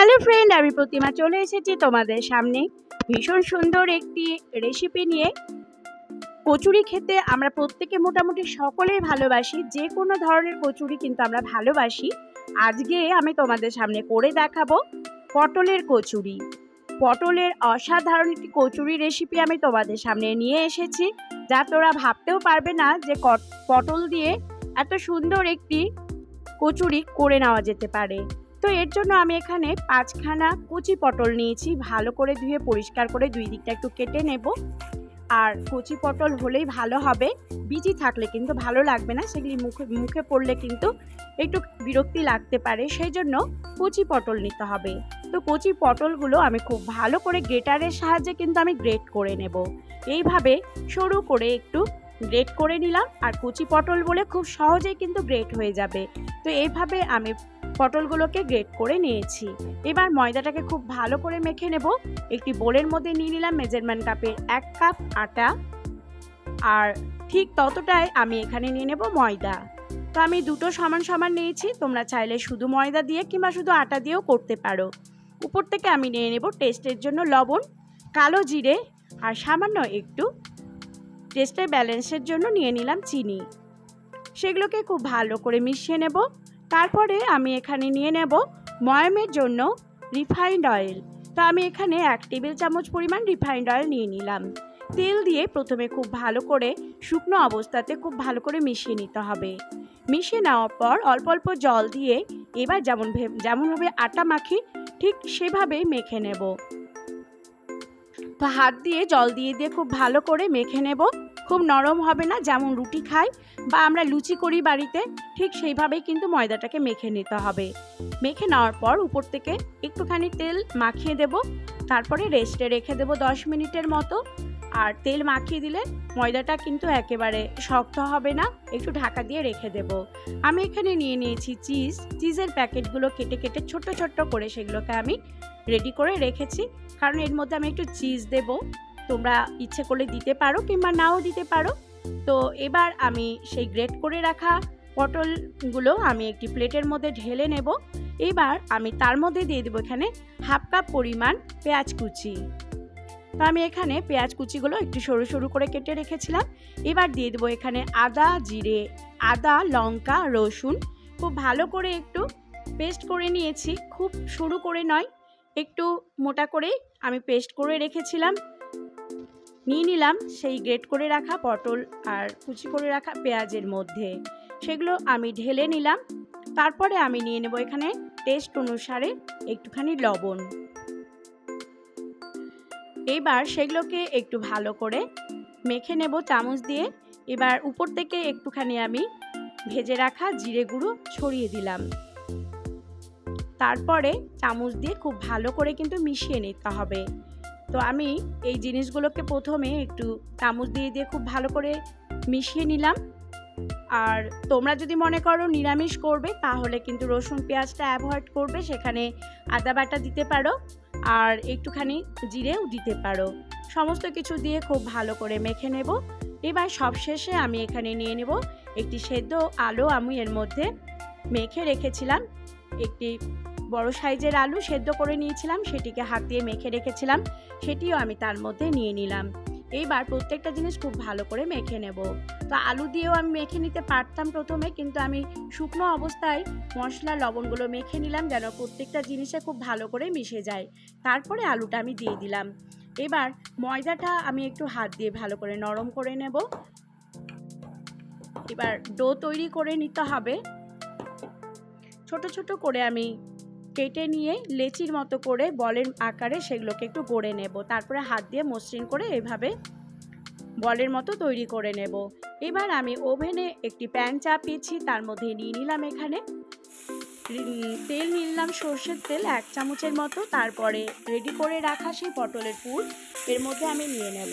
Hello friend আমি প্রতিমা চলে এসেছি তোমাদের সামনে। ভীষণ সুন্দর একটি রেসিপি নিয়ে। কচুরি খেতে আমরা প্রত্যেকে মোটামুটি সকলেই ভালোবাসি, যে কোনো ধরনের কচুরি কিন্তু আমরা ভালোবাসি। আজকে আমি তোমাদের সামনে করে দেখাবো পটলের কচুরি। পটলের অসাধারণ একটি কচুরি রেসিপি আমি তোমাদের সামনে নিয়ে এসেছি, যা তোরা ভাবতেও পারবে না যে পটল দিয়ে এত সুন্দর একটি কচুরি করে নেওয়া যেতে পারে। তো এর জন্য আমি এখানে পাঁচখানা কুচি পটল নিয়েছি। ভালো করে ধুয়ে পরিষ্কার করে দুই দিকটা একটু কেটে নেব। আর কচি পটল হলেই ভালো হবে। বিচি থাকলে কিন্তু ভালো লাগবে না, সেগুলি মুখে মুখে পড়লে কিন্তু একটু বিরক্তি লাগতে পারে। সেই জন্য কচি পটল নিতে হবে। তো কচি পটলগুলো আমি খুব ভালো করে গ্রেটারের সাহায্যে কিন্তু আমি গ্রেট করে নেব। এইভাবে সরু করে একটু গ্রেট করে নিলাম। আর কুচি পটল বলে খুব সহজেই কিন্তু গ্রেট হয়ে যাবে। তো এইভাবে আমি পটলগুলোকে গ্রেট করে নিয়েছি। এবার ময়দাটাকে খুব ভালো করে মেখে নেব। একটি বোলের মধ্যে নিয়ে নিলাম মেজারমেন্ট কাপের এক কাপ আটা। আর ঠিক ততটাই আমি এখানে নিয়ে নেব ময়দা। তো আমি দুটো সমান সমান নিয়েছি। তোমরা চাইলে শুধু ময়দা দিয়ে কিংবা শুধু আটা দিয়েও করতে পারো। উপর থেকে আমি নিয়ে নেব টেস্টের জন্য লবণ, কালো জিরে আর সামান্য একটু টেস্টের ব্যালেন্সের জন্য নিয়ে নিলাম চিনি। সেগুলোকে খুব ভালো করে মিশিয়ে নেব। তারপরে আমি এখানে নিয়ে নেব ময়ামের জন্য রিফাইন্ড অয়েল। তো আমি এখানে এক টেবিল চামচ পরিমাণ রিফাইন্ড অয়েল নিয়ে নিলাম। তেল দিয়ে প্রথমে খুব ভালো করে শুকনো অবস্থাতে খুব ভালো করে মিশিয়ে নিতে হবে। মিশিয়ে নেওয়ার পর অল্প অল্প জল দিয়ে এবার যেমন যেমনভাবে আটা মাখি, ঠিক সেভাবেই মেখে নেব। তো হাত দিয়ে জল দিয়ে দিয়ে খুব ভালো করে মেখে নেব। খুব নরম হবে না, যেমন রুটি খাই বা আমরা লুচি করি বাড়িতে, ঠিক সেইভাবেই কিন্তু ময়দাটাকে মেখে নিতে হবে। মেখে নেওয়ার পর উপর থেকে একটুখানি তেল মাখিয়ে দেব, তারপরে রেস্টে রেখে দেব দশ মিনিটের মতো। আর তেল মাখিয়ে দিলে ময়দাটা কিন্তু একেবারে শক্ত হবে না, একটু ঢাকা দিয়ে রেখে দেব। আমি এখানে নিয়ে নিয়েছি চিজ, চিজের প্যাকেটগুলো কেটে কেটে ছোট্ট ছোট্ট করে সেগুলোকে আমি রেডি করে রেখেছি, কারণ এর মধ্যে আমি একটু চিজ দেব। তোমরা ইচ্ছে করলে দিতে পারো কিংবা নাও দিতে পারো। তো এবার আমি সেই গ্রেট করে রাখা পটলগুলো আমি একটি প্লেটের মধ্যে ঢেলে নেব। এবার আমি তার মধ্যে দিয়ে দেবো এখানে হাফ কাপ পরিমাণ পেঁয়াজ কুচি। তো আমি এখানে পেঁয়াজ কুচিগুলো একটু সরু সরু করে কেটে রেখেছিলাম। এবার দিয়ে দেবো এখানে আদা, জিরে, আদা, লঙ্কা, রসুন। খুব ভালো করে একটু পেস্ট করে নিয়েছি। খুব সরু করে নয়, একটু মোটা করে আমি পেস্ট করে রেখেছিলাম। নিয়ে নিলাম সেই গ্রেট করে রাখা পটল আর কুচি করে রাখা পেঁয়াজের মধ্যে। সেগুলো আমি ঢেলে নিলাম। তারপরে আমি নিয়ে নেব এখানে টেস্ট অনুসারে একটুখানি লবণ। এবার সেগুলোকে একটু ভালো করে মেখে নেব চামচ দিয়ে। এবার উপর থেকে একটুখানি আমি ভেজে রাখা জিরে গুঁড়ো ছড়িয়ে দিলাম। তারপরে চামচ দিয়ে খুব ভালো করে কিন্তু মিশিয়ে নিতে হবে। তো আমি এই জিনিসগুলোকে প্রথমে একটু চামচ দিয়ে দিয়ে খুব ভালো করে মিশিয়ে নিলাম। আর তোমরা যদি মনে করো নিরামিষ করবে, তাহলে কিন্তু রসুন পেঁয়াজটা অ্যাভয়েড করবে, সেখানে আদা বাটা দিতে পারো আর একটুখানি জিরেও দিতে পারো। সমস্ত কিছু দিয়ে খুব ভালো করে মেখে নেব। এবার সবশেষে আমি এখানে নিয়ে নেব একটি সেদ্ধ আলু। আমি এর মধ্যে মেখে রেখেছিলাম একটি বড় সাইজের আলু সেদ্ধ করে নিয়েছিলাম, সেটিকে হাত দিয়ে মেখে রেখেছিলাম, সেটিও আমি তার মধ্যে নিয়ে নিলাম। এইবার প্রত্যেকটা জিনিস খুব ভালো করে মেখে নেব। তো আলু দিয়েও আমি মেখে নিতে পারতাম প্রথমে, কিন্তু আমি শুকনো অবস্থায় মশলা, লবণগুলো মেখে নিলাম যেন প্রত্যেকটা জিনিসে খুব ভালো করে মিশে যায়। তারপরে আলুটা আমি দিয়ে দিলাম। এবার ময়দাটা আমি একটু হাত দিয়ে ভালো করে নরম করে নেব। এবার ডো তৈরি করে নিতে হবে। ছোট ছোট করে আমি কেটে নিয়ে লেচির মতো করে বলের আকারে সেগুলোকে একটু গড়ে নেব। তারপরে হাত দিয়ে মসৃণ করে এভাবে বলের মতো তৈরি করে নেব। এবার আমি ওভেনে একটি প্যান চাপিয়েছি, তার মধ্যে নিয়ে নিলাম এখানে। তেল নিলাম সর্ষের তেল এক চামচের মতো, তারপরে রেডি করে রাখা সেই পটলের পুর, এর মধ্যে আমি নিয়ে নেব।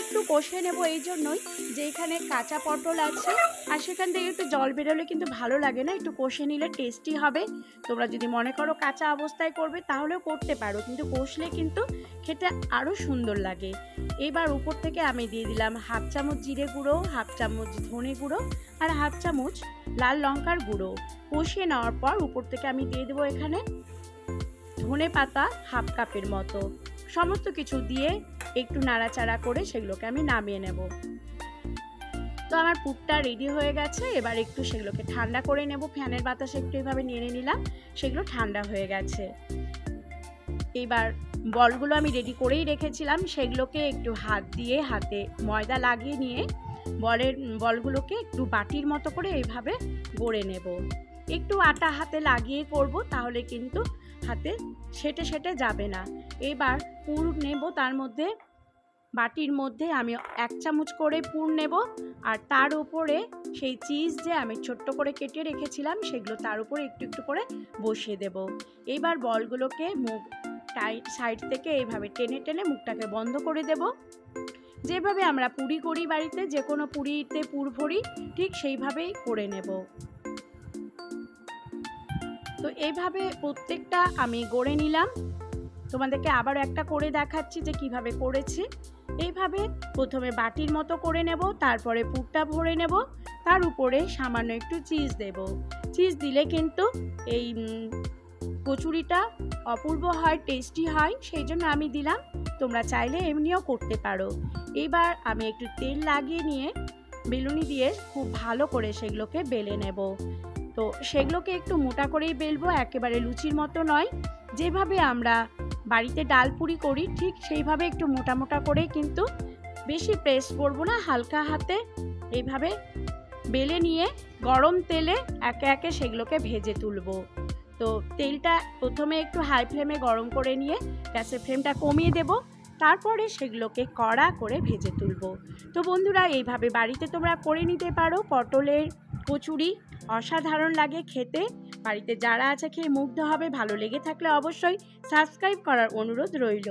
একটু কষে নেব এই জন্যই যে এখানে কাঁচা পটল আছে, আর সেখান থেকে একটু জল বেরোলে কিন্তু ভালো লাগে না, একটু কষে নিলে টেস্টি হবে। তোমরা যদি মনে করো কাঁচা অবস্থায় করবে, তাহলেও করতে পারো, কিন্তু কষলে কিন্তু খেতে আরও সুন্দর লাগে। এবার উপর থেকে আমি দিয়ে দিলাম হাফ চামচ জিরে গুঁড়ো, হাফ চামচ ধনে গুঁড়ো আর হাফ চামচ লাল লঙ্কার গুঁড়ো। কষিয়ে নেওয়ার পর উপর থেকে আমি দিয়ে দেবো এখানে ধনে পাতা হাফ কাপের মতো। সমস্ত কিছু দিয়ে একটু নাড়াচাড়া করে সেগুলোকে আমি নামিয়ে নেব। তো আমার পুরটা রেডি হয়ে গেছে। এবার একটু সেগুলোকে ঠান্ডা করে নেব। ফ্যানের বাতাসে একটু এভাবে নেড়ে নিলাম। সেগুলো ঠান্ডা হয়ে গেছে। এবার বলগুলো আমি রেডি করেই রেখেছিলাম। সেগুলোকে একটু হাত দিয়ে, হাতে ময়দা লাগিয়ে নিয়ে বলের বলগুলোকে একটু বাটির মতো করে এইভাবে গড়ে নেব। একটু আটা হাতে লাগিয়ে করব তাহলে কিন্তু হাতে সেটে সেটে যাবে না। এবার পুর নেব, তার মধ্যে বাটির মধ্যে আমি এক চামচ করে পুর নেব আর তার উপরে সেই চিজ যে আমি ছোট্ট করে কেটে রেখেছিলাম সেগুলো তার উপরে একটু একটু করে বসিয়ে দেব। এবার বলগুলোকে মুখ টাইট সাইড থেকে এইভাবে টেনে টেনে মুখটাকে বন্ধ করে দেব। যেভাবে আমরা পুরি করি বাড়িতে, যে কোনো পুরিতে পুর ভরি, ঠিক সেইভাবেই করে নেব। তো এইভাবে প্রত্যেকটা আমি গড়ে নিলাম। তোমাদেরকে আবার একটা করে দেখাচ্ছি যে কীভাবে করেছি। এইভাবে প্রথমে বাটির মতো করে নেব, তারপরে পুরটা ভরে নেব, তার উপরে সামান্য একটু চিজ দেব। চিজ দিলে কিন্তু এই কচুরিটা অপূর্ব হয় টেস্টি হয়, সেই জন্য আমি দিলাম তোমরা চাইলে এমনিও করতে পারো। এবার আমি একটু তেল লাগিয়ে নিয়ে বেলুনি দিয়ে খুব ভালো করে সেগুলোকে বেলে নেব। তো সেগুলোকে একটু মোটা করেই বেলবো, একেবারে লুচির মতো নয়। যেভাবে আমরা বাড়িতে ডাল পুরি করি, ঠিক সেইভাবে একটু মোটা মোটা করে কিন্তু বেশি প্রেস করব না, হালকা হাতে এইভাবে বেলে নিয়ে গরম তেলে একে একে সেগুলোকে ভেজে তুলবো। তো তেলটা প্রথমে একটু হাই ফ্লেমে গরম করে নিয়ে গ্যাসের ফ্লেমটা কমিয়ে দেব। তারপরে সেগুলোকে কড়া করে ভেজে তুলব। তো বন্ধুরা, এইভাবে বাড়িতে তোমরা করে নিতে পারো। পটলের কচুরি অসাধারণ লাগে খেতে। বাড়িতে যারা আছে খেয়ে মুগ্ধ হবে। ভালো লেগে থাকলে অবশ্যই সাবস্ক্রাইব করার অনুরোধ রইল।